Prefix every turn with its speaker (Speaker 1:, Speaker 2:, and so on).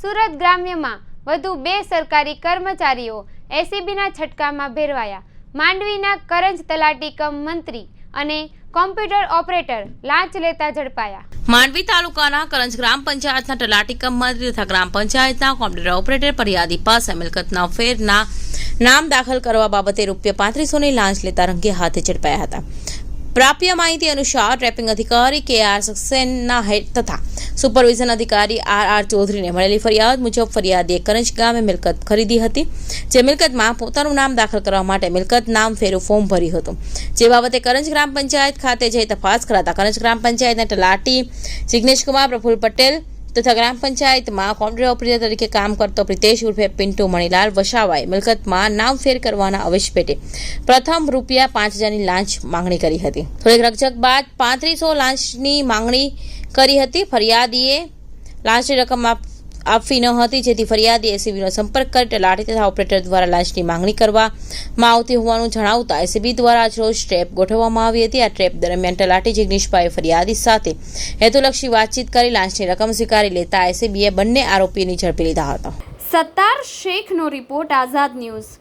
Speaker 1: સુરત ગ્રામ્યમાં વધુ બે સરકારી કર્મચારીઓ એસીબીના છટકામાં ભેરવાયા. માંડવીના કરંજ તલાટી કમ મંત્રી અને કોમ્પ્યુટર ઓપરેટર લાંચ લેતા ઝડપાયા.
Speaker 2: માંડવી તાલુકાના કરંજ ગ્રામ પંચાયતના તલાટી કમ મંત્રી તથા ગ્રામ પંચાયતના કોમ્પ્યુટર ઓપરેટર ફરિયાદી પાસે મિલકતના ફેરના નામ દાખલ કરવા બાબતે રૂપિયા પાંત્રીસોની લાંચ લેતા રંગે હાથે ઝડપાયા હતા. પ્રાપ્ય માહિતી અનુસાર ટ્રેપિંગ અધિકારી કે આર સક્સેનના હેડ તથા સુપરવિઝન અધિકારી આર આર ચૌધરીને મળેલી ફરિયાદ મુજબ ફરિયાદીએ કરંજ ગામે મિલકત ખરીદી હતી, જે મિલકતમાં પોતાનું નામ દાખલ કરવા માટે મિલકત નામ ફેરું ફોર્મ ભર્યું હતું. જે બાબતે કરંજ ગ્રામ પંચાયત ખાતે જઈ તપાસ કરાતા કરંજ ગ્રામ પંચાયતના તલાટી જિગ્નેશકુમાર પ્રફુલ પટેલ તથા ગ્રામ પંચાયતમાં કોમ્પ્યુટર ઓપરેટર તરીકે કામ કરતો પ્રિતેશ ઉર્ફે પિન્ટુ મણીલાલ વસાવાએ મિલકતમાં નામ ફેર કરવાના અવેશ પેટે પ્રથમ રૂપિયા પાંચ હજારની લાંચ માંગણી કરી હતી. થોડીક રકઝક બાદ પાંત્રીસો લાંચની માંગણી કરી હતી. ફરિયાદીએ લાંચની રકમ આપ- આપવી ન હતી, જેથી ફરિયાદી એસીબીનો સંપર્ક કરી તલાટી તથા ઓપરેટર દ્વારા લાંચની માંગણી કરવામાં આવતી હોવાનું જણાવતા એસીબી દ્વારા આજરોજ ટ્રેપ ગોઠવવામાં આવી હતી. આ ટ્રેપ દરમિયાન તલાટી જિગ્નેશભાઈએ ફરિયાદી સાથે હેતુલક્ષી વાતચીત કરી લાંચની રકમ સ્વીકારી લેતા એસીબીએ બંને આરોપીની ઝડપી લીધા હતા.
Speaker 1: સત્તાર શેખનો રિપોર્ટ, આઝાદ ન્યૂઝ.